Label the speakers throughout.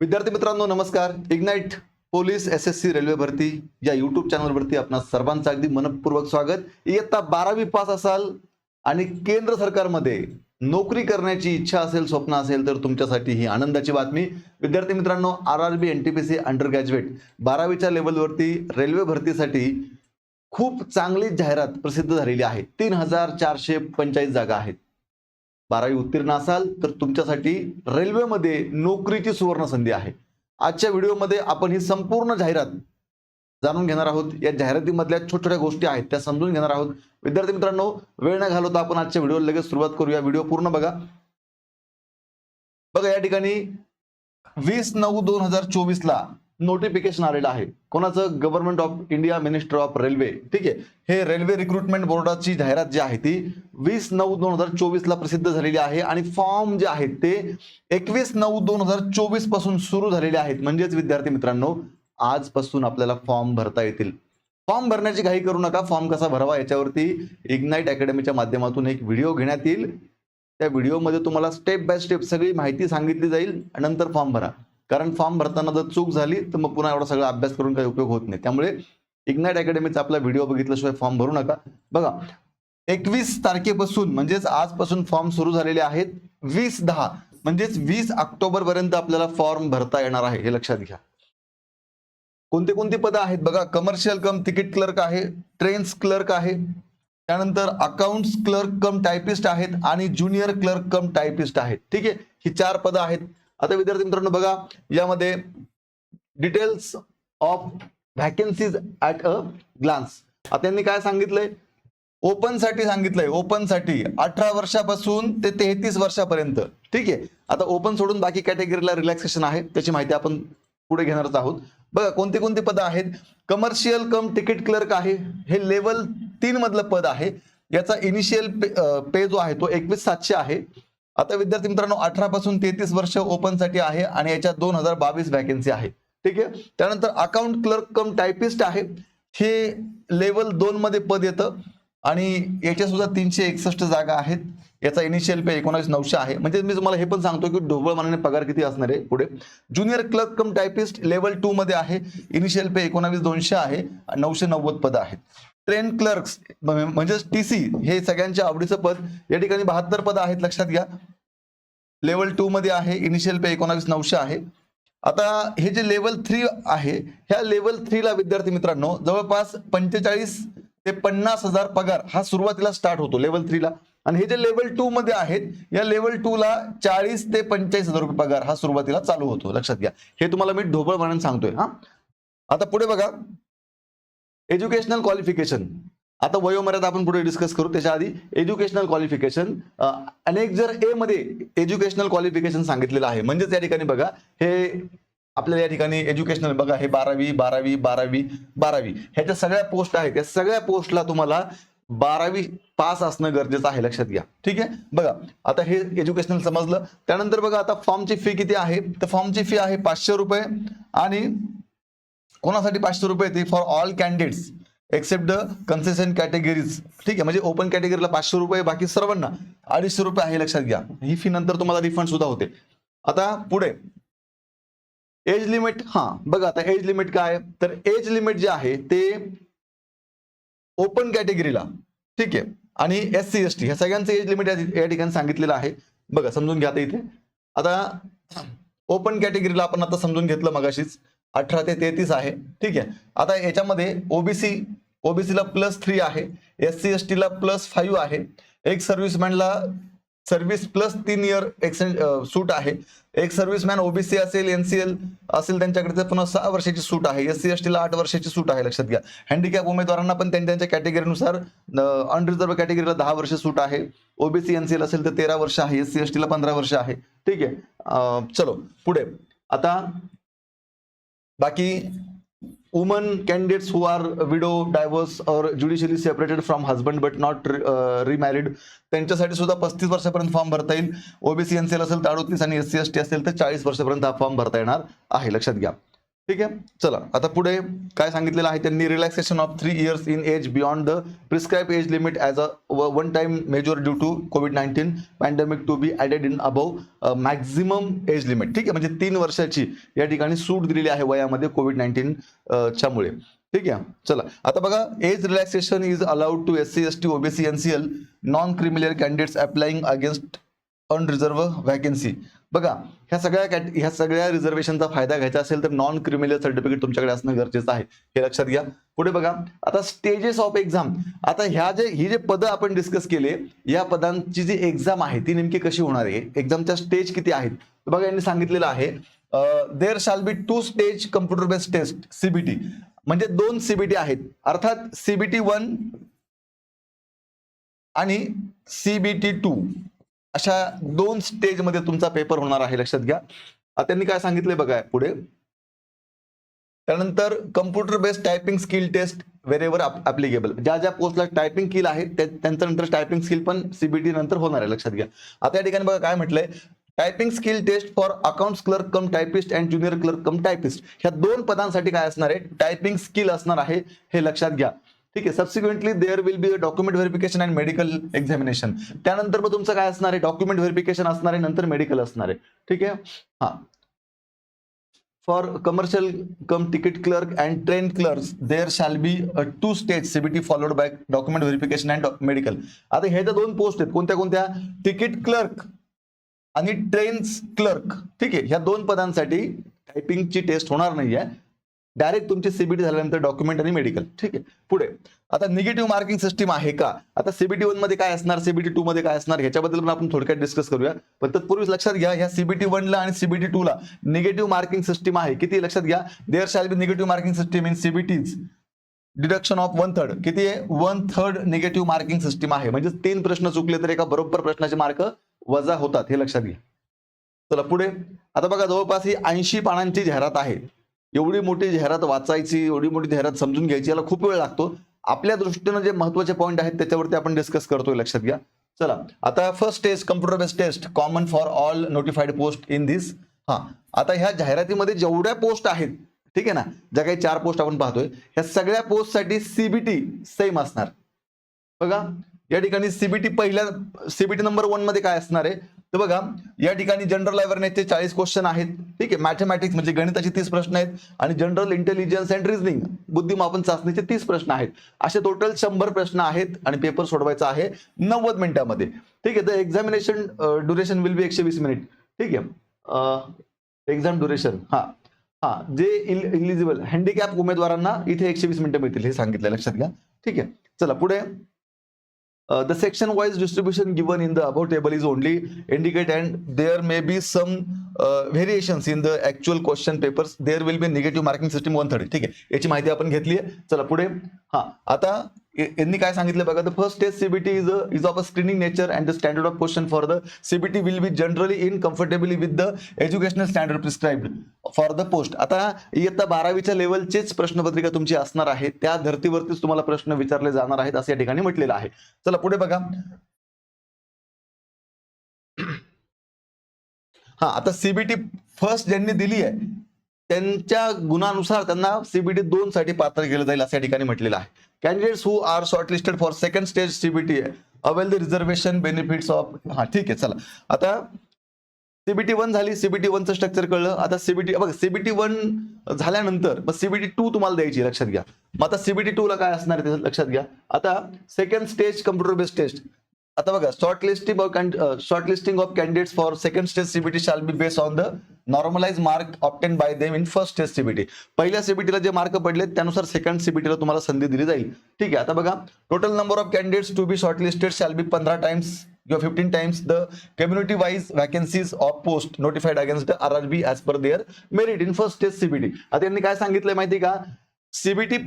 Speaker 1: विद्यार्थी मित्रांनो नमस्कार. Ignite police S S C railway भरती या युट्यूब चॅनलवरती आपणा सर्वांचं अगदी मनपूर्वक स्वागत. इयत्ता बारावी पास असाल आणि केंद्र सरकारमध्ये नोकरी करण्याची इच्छा असेल स्वप्न असेल तर तुमच्यासाठी ही आनंदाची बातमी. विद्यार्थी मित्रांनो R R B N T P C under graduate बारावीच्या लेवलवरती रेल्वे भरतीसाठी खूप चांगली जाहिरात प्रसिद्ध झालेली आहे. तीन हजार चारशे पंचाळीस जागा आहेत. बारावी उत्तीर्ण असाल तर तुमच्यासाठी रेल्वेमध्ये नोकरीची सुवर्ण संधी आहे. आजच्या व्हिडिओमध्ये आपण ही संपूर्ण जाहिरात जाणून घेणार आहोत. या जाहिरातीमधल्या छोट्या छोट्या गोष्टी आहेत त्या समजून घेणार आहोत. विद्यार्थी मित्रांनो वेळ न घालवता आपण आजच्या व्हिडिओ लगेच सुरुवात करूया. व्हिडिओ पूर्ण बघा. बघा या ठिकाणी वीस नऊ दोन हजार चोवीस ला नोटिफिकेशन आलेलं आहे. कोणाचं? Government of India minister of railway ठीक आहे. हे रेल्वे रिक्रुटमेंट बोर्डाची जाहिरात जी आहे ती वीस नऊ दोन हजार चोवीस ला प्रसिद्ध झालेली आहे आणि फॉर्म जे आहेत ते एकवीस नऊ दोन हजार चोवीसपासून सुरू झालेले आहेत. म्हणजेच विद्यार्थी मित्रांनो आजपासून आपल्याला फॉर्म भरता येतील. फॉर्म भरण्याची घाई करू नका. फॉर्म कसा भरावा याच्यावरती इग्नाईट अकॅडमीच्या माध्यमातून एक व्हिडिओ घेण्यात येईल. त्या व्हिडिओमध्ये तुम्हाला स्टेप बाय स्टेप सगळी माहिती सांगितली जाईल नंतर फॉर्म भरा. कारण फॉर्म भरताना जर चूक झाली तर मग पुन्हा एवढा सगळा अभ्यास करून काही उपयोग होत नाही. त्यामुळे इग्नाइट अकॅडमीचा आपला व्हिडिओ बघितल्याशिवाय फॉर्म भरू नका. बघा एकवीस तारखेपासून म्हणजेच आजपासून फॉर्म सुरू झालेले आहेत. वीस दहा म्हणजेच वीस ऑक्टोबर पर्यंत आपल्याला फॉर्म भरता येणार आहे हे लक्षात घ्या. कोणते कोणते पदं आहेत? बघा कमर्शियल कम तिकीट क्लर्क आहे ट्रेन्स क्लर्क आहे त्यानंतर अकाउंट्स क्लर्क कम टायपिस्ट आहेत आणि ज्युनियर क्लर्क कम टायपिस्ट आहेत. ठीक आहे? ही चार पदं आहेत. आता विद्यार्थी मित्रांनो बघा यामध्ये details of vacancies at a glance आता यांनी काय सांगितलंय? ओपनसाठी सांगितलंय. ओपनसाठी. अठरा वर्षापासून ते तेहतीस वर्षापर्यंत. ठीक आहे? आता ओपन सोडून बाकी कॅटेगरीला रिलॅक्सेशन आहे. त्याची माहिती आपण पुढे घेणारच आहोत. बघा कोणती कोणती पदं आहेत? कमर्शियल कम तिकीट क्लर्क आहे. हे लेवल तीन मधलं पद आहे. याचा इनिशियल पे, पे जो आहे तो एकवीस सातशे आहे. आता विद्यार्थी मित्रांनो अठरा पासून तेहतीस वर्ष ओपनसाठी आहे आणि याच्या दोन हजार बावीस व्हॅकन्सी आहे. ठीक आहे? त्यानंतर अकाउंट क्लर्क कम टायपिस्ट आहे. हे लेवल दोन मध्ये पद येतं. आणि याच्या सुद्धा तीनशे एकसष्ट जागा आहेत. याचा इनिशियल पे एकोणावीस नऊशे आहे. म्हणजे मी तुम्हाला हे पण सांगतो की ढोबळ मनाने पगार किती असणार आहे पुढे. Junior clerk cum typist level two मध्ये आहे. इनिशियल पे एकोणावीस दोनशे आहे. नऊशे नव्वद पद आहेत ट्रेन क्लर्क्स म्हणजेच टी सी हे सगळ्यांच्या आवडीचं पद. या ठिकाणी बहात्तर पद आहेत लक्षात घ्या. लेवल टू मध्ये आहे. इनिशियल पे एकोणावीस नऊशे आहे. आता हे जे लेवल थ्री आहे ह्या लेवल थ्रीला विद्यार्थी मित्रांनो जवळपास पंचेचाळीस ते पन्नास हजार पगार हा सुरुवातीला स्टार्ट होतो लेवल थ्रीला आणि हे जे लेवल टू मध्ये आहेत या लेवल टू ला चाळीस ते पंचेचाळीस हजार रुपये पगार हा सुरुवातीला चालू होतो. लक्षात घ्या. हे तुम्हाला मी ढोबळ म्हणून सांगतोय हा. आता पुढे बघा. एज्युकेशनल क्वालिफिकेशन आता वयोमर्यादा आपण पुढे डिस्कस करू. त्याच्या आधी एज्युकेशनल क्वालिफिकेशन अनेक जर ए मध्ये एज्युकेशनल क्वालिफिकेशन सांगितलेलं आहे म्हणजेच या ठिकाणी बघा हे आपल्याला या ठिकाणी एज्युकेशनल बघा हे बारावी बारावी बारावी बारावी. ह्याच्या सगळ्या पोस्ट आहेत या सगळ्या पोस्टला तुम्हाला बारावी पास असणं गरजेचं आहे लक्षात घ्या. ठीक आहे? बघा आता हे एज्युकेशनल समजलं. त्यानंतर बघा आता फॉर्मची फी किती आहे? तर फॉर्मची फी आहे पाचशे रुपये आणि कोणासाठी पाचशे रुपये? ती for all candidates except the concession categories ठीक आहे? म्हणजे ओपन कॅटेगरीला पाचशे रुपये बाकी सर्वांना अडीचशे रुपये आहे लक्षात घ्या. ही फी नंतर तुम्हाला रिफंड सुद्धा होते. आता पुढे. एज लिमिट हा बघा आता एज लिमिट काय? तर एज लिमिट जे आहे ते ओपन कॅटेगरीला ठीक आहे. आणि एस सी एस टी ह्या सगळ्यांचं एज लिमिट या ठिकाणी सांगितलेलं आहे. बघा समजून घ्या आता इथे. आता ओपन कॅटेगरीला आपण आता समजून घेतलं मगाशीच. अठरा ते तेहतीस आहे. ठीक आहे. आता याच्यामध्ये ओबीसी ओबीसीला प्लस थ्री आहे. एस सी एस टीला प्लस फाईव्ह आहे. एक सर्व्हिसमॅनला सर्व्हिस प्लस तीन इयर एक्सटेंड सूट आहे. एक सर्व्हिसमॅन ओबीसी असेल एनसीएल असेल त्यांच्याकडे तर पुन्हा सहा वर्षाची सूट आहे. एस सी एस टीला आठ वर्षाची सूट आहे लक्षात घ्या. हँडिकॅप उमेदवारांना पण त्यांच्या त्यांच्या कॅटेगरीनुसार अनरिझर्व कॅटेगरीला दहा वर्ष सूट आहे. ओबीसी एनसीएल असेल तर तेरा वर्ष आहे. एस सी एस टीला पंधरा वर्ष आहे. ठीक आहे. चलो पुढे. आता बाकी woman candidates who are widow divorce or judicially separated from husband but not remarried त्यांच्यासाठी सुद्धा पस्तीस वर्षापर्यंत फॉर्म भरता येईल. ओबीसी एनसीएल असेल तर अडोतीस आणि एस सी एस टी असेल तर चाळीस वर्षापर्यंत हा फॉर्म भरता येणार आहे. लक्षात घ्या. ठीक आहे? चला आता पुढे काय सांगितलेलं आहे त्यांनी? Relaxation of three years in age beyond the prescribe age limit as a one time measure due to COVID nineteen pandemic to be added in above maximum age limit ठीक आहे? म्हणजे तीन वर्षाची या ठिकाणी सूट दिलेली आहे वयामध्ये कोविड नाईन्टीन च्यामुळे ठीक आहे? चला. आता बघा age relaxation is allowed to S C S T OBC N C L non creamy layer candidates applying against unreserve vacancy बघा ह्या सगळ्या कॅट ह्या सगळ्या रिझर्वेशनचा फायदा घ्यायचा असेल तर नॉन क्रिमिनल सर्टिफिकेट तुमच्याकडे असणं गरजेचं आहे. हे लक्षात घ्या. पुढे बघा आता स्टेजेस ऑफ एक्झाम आता ह्या जे ही जे पदं आपण डिस्कस केले या पदांची जी एक्झाम आहे ती नेमकी कशी होणार आहे? एक्झामच्या स्टेज किती आहेत? बघा यांनी सांगितलेलं आहे there shall be two stage computer based test CBT म्हणजे दोन सीबीटी आहेत. अर्थात सीबीटी वन आणि सीबीटी टू अशा दोन स्टेजमध्ये तुमचा पेपर होणार आहे लक्षात घ्या. त्यांनी काय सांगितलंय बघा पुढे. त्यानंतर computer based typing skill test wherever applicable ज्या ज्या पोस्टला टायपिंग स्किल आहे त्यांच्या त्यांचं नंतर टायपिंग स्किल पण सीबीटी नंतर होणार आहे लक्षात घ्या. आता या ठिकाणी बघा काय म्हटलंय. Typing skill test for accounts clerk cum typist and junior clerk cum typist ह्या दोन पदांसाठी काय असणार आहे? टायपिंग स्किल असणार आहे हे लक्षात घ्या. ठीक आहे. Subsequently there will be document verification and medical examination त्यानंतर मग तुमचं काय असणार आहे? डॉक्युमेंट व्हेरिफिकेशन असणार आहे नंतर मेडिकल असणार आहे. ठीक आहे? हा. For commercial cum ticket clerk and train clerk there shall be two stage CBT followed by document verification and medical आता हे तर दोन पोस्ट आहेत. कोणत्या कोणत्या? तिकीट क्लर्क आणि ट्रेन्स क्लर्क ठीक आहे. ह्या दोन पदांसाठी टायपिंगची टेस्ट होणार नाहीये. डायरेक्ट तुमची सीबीटी झाल्यानंतर डॉक्युमेंट आणि मेडिकल ठीक आहे. पुढे. आता निगेटिव्ह मार्किंग सिस्टीम आहे का? आता सीबीटी वनमध्ये काय असणार? सीबीटी टू मध्ये काय असणार? ह्याच्याबद्दल पण आपण थोडक्यात डिस्कस करूया. पण तत्पूर्वी लक्षात घ्या ह्या सीबीटी ला आणि सीबीटी टू ला निगेटिव्ह मार्किंग सिस्टीम आहे. किती? लक्षात घ्या. There shall be negative marking system in CBTs deduction of one third किती आहे? One third negative marking system आहे. म्हणजे तीन प्रश्न चुकले तर एका बरोबर प्रश्नाचे मार्क वजा होतात. हे लक्षात घ्या. चला पुढे. आता बघा जवळपास ही ऐंशी पानांची जाहिरात आहे. एवढी मोठी जाहिरात वाचायची एवढी मोठी जाहिरात समजून घ्यायची याला खूप वेळ लागतो. आपल्या दृष्टीनं जे महत्त्वाचे पॉईंट आहेत त्याच्यावरती आपण डिस्कस करतोय लक्षात घ्या. चला आता first test computer based test common for all notified post in this हा आता ह्या जाहिरातीमध्ये जेवढ्या पोस्ट आहेत ठीक आहे ना ज्या काही चार पोस्ट आपण पाहतोय ह्या सगळ्या पोस्टसाठी सीबीटी सेम असणार. बघा या ठिकाणी सीबीटी पहिल्या सीबीटी नंबर वनमध्ये काय असणार आहे? तर बघा या ठिकाणी जनरल अवेअरनेसचे चाळीस क्वेश्चन आहेत. ठीक आहे मॅथमॅटिक्स म्हणजे गणिताचे तीस प्रश्न आहेत आणि जनरल इंटेलिजन्स अँड रिझनिंग बुद्धिमापन चाचणीचे तीस प्रश्न आहेत. असे टोटल शंभर प्रश्न आहेत आणि पेपर सोडवायचा आहे नव्वद मिनिटामध्ये. ठीक आहे तर एक्झामिनेशन ड्युरेशन विल बी एकशे वीस मिनिट ठीक आहे एक्झाम ड्युरेशन हा हा जे इलिजिबल हँडिकॅप उमेदवारांना इथे एकशे वीस मिनिटं मिळतील हे सांगितलं लक्षात घ्या. ठीक आहे चला पुढे. The section wise distribution given in the above table is only indicate and there may be some variations in the actual question papers there will be negative marking system one thirty ठीक आहे? याची माहिती आपण घेतली आहे. चला पुढे. हा आता यांनी काय सांगितलं बघा the first test CBT is is of a screening nature and the standard of question for the CBT will be generally in comfortably with the educational standard prescribed for the post आता इयत्ता बारावीच्या लेवलचेच प्रश्नपत्रिका तुमची असणार आहे त्या धर्तीवरतीच तुम्हाला प्रश्न विचारले जाणार आहेत असं या ठिकाणी म्हटलेलं आहे. चला पुढे बघा. हा आता सीबीटी फर्स्ट ज्यांनी दिली आहे त्यांच्या गुणानुसार त्यांना सीबीटी दोन साठी पात्र केलं जाईल असं या ठिकाणी म्हटलेलं आहे. Candidates who are shortlisted for second stage CBT avail the reservation benefits of हा ठीक आहे चला. आता सीबीटी वन झाली सीबीटी वनचं स्ट्रक्चर कळलं. आता सीबीटी बघ सीबीटी वन झाल्यानंतर मग सीबीटी टू तुम्हाला द्यायची लक्षात घ्या. मग आता सीबीटी टू ला काय असणार आहे लक्षात घ्या. आता second stage computer based test आता बघा short listing short listing of candidates for second stage CBT shall be based on the normalize mark obtain by them in first stage CBT पहिल्या सीबीटीला जे मार्क पडले त्यानुसार सेकंड सीबीटीला तुम्हाला संधी दिली जाईल. ठीक आहे आता बघा total number of candidates to be short listed shall be पंधरा टाइम्स किंवा fifteen times the community wise vacancies of post notified against R R B as per their merit in first stage CBT आता यांनी काय सांगितलंय माहिती का? CBT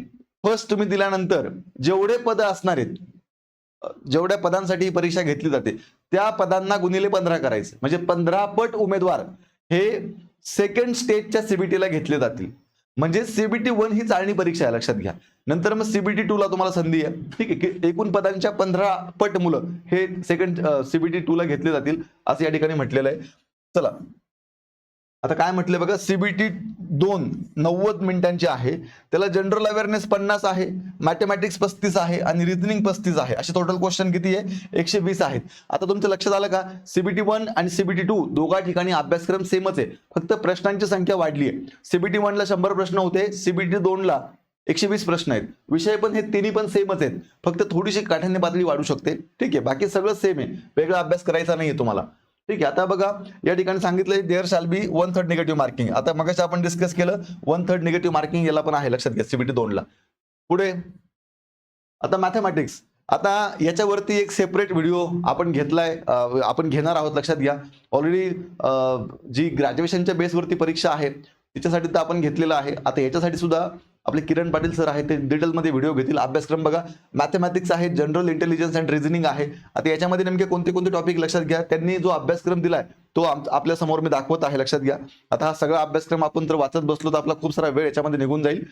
Speaker 1: first तुम्ही दिल्यानंतर जेवढे पद असणार आहेत जेवढ्या पदांसाठी ही परीक्षा घेतली जाते त्या पदांना गुणिले पंधरा करायचे. म्हणजे पंधरा पट उमेदवार हे सेकंड स्टेजच्या सीबीटीला घेतले जातील. म्हणजे सीबीटी वन ही चाळणी परीक्षा आहे लक्षात घ्या. नंतर मग सीबीटी टू ला तुम्हाला संधी आहे. ठीक आहे एकूण पदांच्या पंधरा पट मुलं हे सेकंड सीबीटी टू ला घेतले जातील असं या ठिकाणी म्हटलेलं आहे. चला. आता काय म्हटलं बघा सीबीटी दोन नव्वद मिनिटांची आहे. त्याला जनरल अवेअरनेस पन्नास आहे मॅथमॅटिक्स पस्तीस आहे आणि रिझनिंग पस्तीस आहे. असे टोटल क्वेश्चन किती आहे? एकशे वीस आहेत. आता तुमच्या लक्षात आलं का? सीबीटी वन आणि सीबीटी टू दोघा ठिकाणी अभ्यासक्रम सेमच आहे. फक्त प्रश्नांची संख्या वाढली आहे. सीबीटी वनला शंभर प्रश्न होते सीबीटी दोनला एकशे वीस प्रश्न आहेत. विषय पण हे तिन्ही पण सेमच आहेत. फक्त थोडीशी काठ्याने पातळी वाढू शकते. ठीक आहे बाकी सगळं सेम आहे. वेगळा अभ्यास करायचा नाहीये तुम्हाला. ठीक आहे आता बघा या ठिकाणी सांगितलंय there shall be one third negative marking आता मग आपण डिस्कस केलं वन थर्ड निगेटिव्ह मार्किंग याला पण आहे लक्षात घ्या सीबीटी दोनला पुढे आता मॅथमॅटिक्स आता याच्यावरती एक सेपरेट व्हिडिओ आपण घेतलाय आपण घेणार आहोत लक्षात घ्या. ऑलरेडी जी ग्रॅज्युएशनच्या बेसवरती परीक्षा आहे तिच्यासाठी तर आपण घेतलेलं आहे. आता याच्यासाठी सुद्धा आपले किरण पाटील सर आहेत ते डिटेलमध्ये व्हिडिओ घेतील. अभ्यासक्रम बघा. मॅथमॅटिक्स आहे जनरल इंटेलिजन्स अँड रिझनिंग आहे. आता याच्यामध्ये नेमके कोणते कोणते टॉपिक लक्षात घ्या. त्यांनी जो अभ्यासक्रम दिलाय तो आपल्यासमोर मी दाखवत आहे लक्षात घ्या. आता हा सगळा अभ्यासक्रम आपण जर वाचत बसलो तर आपला खूप सारा वेळ याच्यामध्ये निघून जाईल.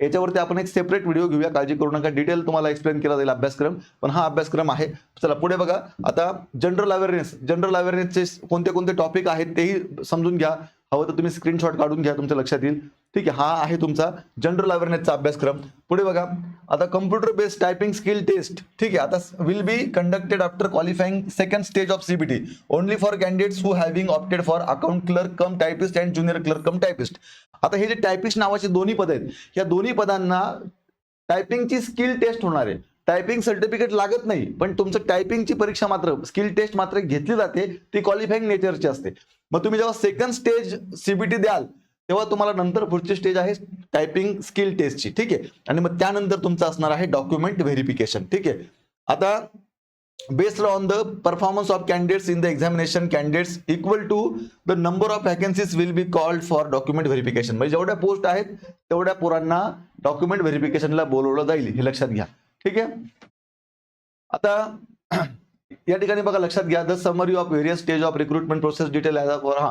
Speaker 1: याच्यावरती आपण एक सेपरेट व्हिडिओ घेऊया. काळजी करू नका. डिटेल तुम्हाला एक्सप्लेन केला जाईल अभ्यासक्रम. पण हा अभ्यासक्रम आहे. चला पुढे बघा. आता जनरल अवेअरनेस जनरल अवेअरनेसचे कोणते कोणते टॉपिक आहेत तेही समजून घ्या. हवं तर तुम्ही स्क्रीनशॉट काढून घ्या तुमच्या लक्षात येईल. ठीक आहे हा आहे तुमचा जनरल अवेअरनेसचा अभ्यासक्रम. पुढे बघा आता computer based typing skill test ठीक आहे आता will be conducted after qualifying second stage of CBT only for candidates who having opted for account clerk cum typist and junior clerk cum typist आता हे जे टायपिस्ट नावाचे दोन्ही पद आहेत या दोन्ही पदांना टायपिंगची स्किल टेस्ट होणार आहे. टायपिंग सर्टिफिकेट लागत नाही पण तुमचं टायपिंगची परीक्षा मात्र स्किल टेस्ट मात्र घेतली जाते ती क्वालिफाईंग नेचरची असते. मग तुम्ही जेव्हा सेकंड स्टेज सीबीटी द्याल तेव्हा तुम्हाला नंतर पुढची स्टेज आहे टायपिंग स्किल टेस्टची ठीक आहे? आणि मग त्यानंतर तुमचं असणार आहे डॉक्युमेंट व्हेरिफिकेशन ठीक आहे? आता based on the performance of candidates in the examination candidates equal to the number of vacancies will be called for document verification म्हणजे जेवढ्या पोस्ट आहेत तेवढ्या पोरांना डॉक्युमेंट व्हेरिफिकेशनला बोलवलं जाईल. हे लक्षात घ्या. ठीक आहे? आता या ठिकाणी बघा लक्षात घ्या the summary of various stage of recruitment process detail हा.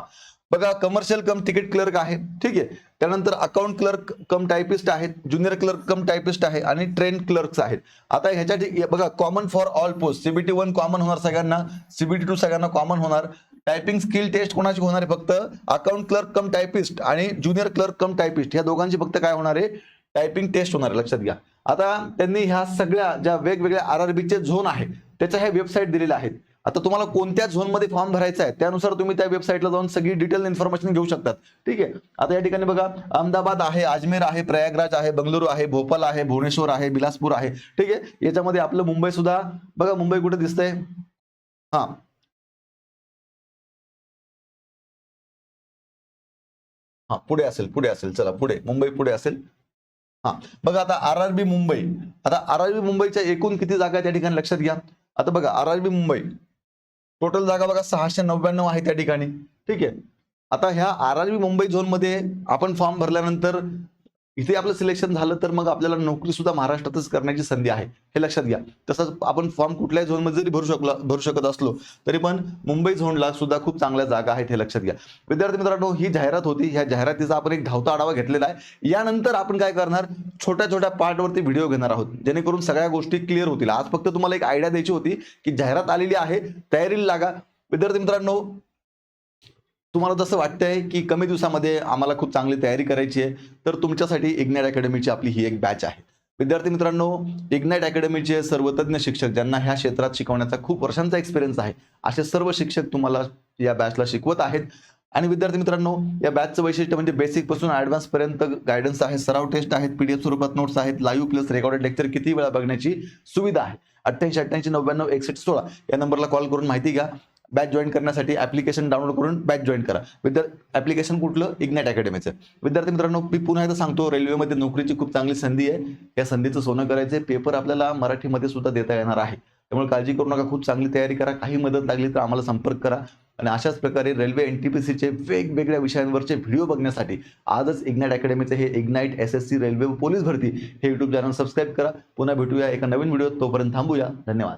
Speaker 1: बघा कमर्शियल कम तिकीट क्लर्क आहे ठीक आहे. त्यानंतर अकाउंट क्लर्क कम टायपिस्ट आहेत ज्युनियर क्लर्क कम टायपिस्ट आहे आणि ट्रेन क्लर्क्स आहेत. आता ह्याच्या बघा common for all post CBT one common होणार सगळ्यांना सीबीटी टू सगळ्यांना कॉमन होणार. टायपिंग स्किल टेस्ट कोणाची होणार आहे फक्त? अकाउंट क्लर्क कम टायपिस्ट आणि ज्युनियर क्लर्क कम टायपिस्ट ह्या दोघांची फक्त काय होणार आहे? टायपिंग टेस्ट होणार आहे लक्षात घ्या. आता त्यांनी ह्या सगळ्या ज्या वेगवेगळ्या आर आर बीचे झोन आहे त्याच्या ह्या वेबसाईट दिलेल्या आहेत आता तुम्हाला कोणत्या झोनमध्ये फॉर्म भरायचा आहे त्यानुसार तुम्ही त्या वेबसाईटला जाऊन सगळी डिटेल इन्फॉर्मेशन घेऊ शकतात. ठीक आहे? आता या ठिकाणी बघा अहमदाबाद आहे अजमेर आहे प्रयागराज आहे बंगलुरू आहे भोपाल आहे भुवनेश्वर आहे बिलासपूर आहे. ठीक आहे? याच्यामध्ये आपलं मुंबई सुद्धा बघा मुंबई कुठे दिसतंय? हा. हा पुढे असेल पुढे असेल. चला पुढे. मुंबई पुढे असेल. हा. बघा आता आर आर बी मुंबई. आता आर आर बी मुंबईच्या एकूण किती जागा त्या ठिकाणी? लक्षात घ्या. आता बघा R R B Mumbai. Total जागा बघा सहाशे नव्याण्णव आहे त्या ठिकाणी. ठीक आहे? आता ह्या आर आर बी मुंबई झोनमध्ये आपण फॉर्म भरल्यानंतर इथे आपलं सिलेक्शन झालं तर मग आपल्याला नोकरी सुद्धा महाराष्ट्रातच करण्याची संधी आहे. हे लक्षात घ्या. तसंच आपण फॉर्म कुठल्याही झोनमध्ये जरी भरू शकला भरू शकत असलो तरी पण मुंबई झोनला सुद्धा खूप चांगल्या जागा आहेत हे लक्षात घ्या. विद्यार्थी मित्रांनो ही जाहिरात होती. ह्या जाहिरातीचा आपण एक धावता आढावा घेतलेला आहे. यानंतर आपण काय करणार? छोट्या छोट्या पार्टवरती व्हिडिओ घेणार आहोत. जेणेकरून सगळ्या गोष्टी क्लिअर होतील. आज फक्त तुम्हाला एक आयडिया द्यायची होती की जाहिरात आलेली आहे. तयारीला लागा. विद्यार्थी मित्रांनो तुम्हाला जसं वाटतंय की कमी दिवसामध्ये आम्हाला खूप चांगली तयारी करायची आहे तर तुमच्यासाठी इग्नाइट अकॅडमीची आपली ही एक बॅच आहे. विद्यार्थी मित्रांनो इग्नाईट अकॅडमीचे सर्व तज्ज्ञ शिक्षक ज्यांना ह्या क्षेत्रात शिकवण्याचा खूप वर्षांचा एक्सपिरियन्स आहे असे सर्व शिक्षक तुम्हाला या बॅचला शिकवत आहेत. आणि विद्यार्थी मित्रांनो या बॅचचं वैशिष्ट्य म्हणजे बेसिकपासून ऍडव्हान्स पर्यंत गायडन्स आहे सराव टेस्ट आहेत पीडीएफ स्वरूपात नोट्स आहेत लाईव्ह प्लस रेकॉर्डेड लेक्चर किती वेळा बघण्याची सुविधा आहे. अठ्ठ्याऐंशी अठ्ठ्याऐंशी नव्याण्णव एकसष्ट सोळा या नंबरला कॉल करून माहिती घ्या. बॅच जॉईन करण्यासाठी ऍप्लिकेशन डाउनलोड करून बॅच जॉईन करा. विद्यार्थी ऍप्लिकेशन कुठलं? इग्नॅट अकॅडमीचं विद्यार्थी मित्रांनो मी पुन्हा एकदा सांगतो रेल्वेमध्ये नोकरीची खूप चांगली संधी आहे. या संधीचं सोनं करायचं पेपर आपल्याला मराठीमध्ये सुद्धा देता येणार आहे. त्यामुळे काळजी करू नका. खूप चांगली तयारी करा. काही मदत लागली तर आम्हाला संपर्क करा. आणि अशाच प्रकारे रेल्वे एन टी पी सीचे वेगवेगळ्या विषयांवरचे व्हिडिओ बघण्यासाठी आजच इग्नाइट अकॅडमीचे हे Ignite S S C railway व पोलीस भरती हे यूट्यूब चॅनल सबस्क्राईब करा. पुन्हा भेटूया एका नवीन व्हिडिओ तोपर्यंत थांबूया. धन्यवाद.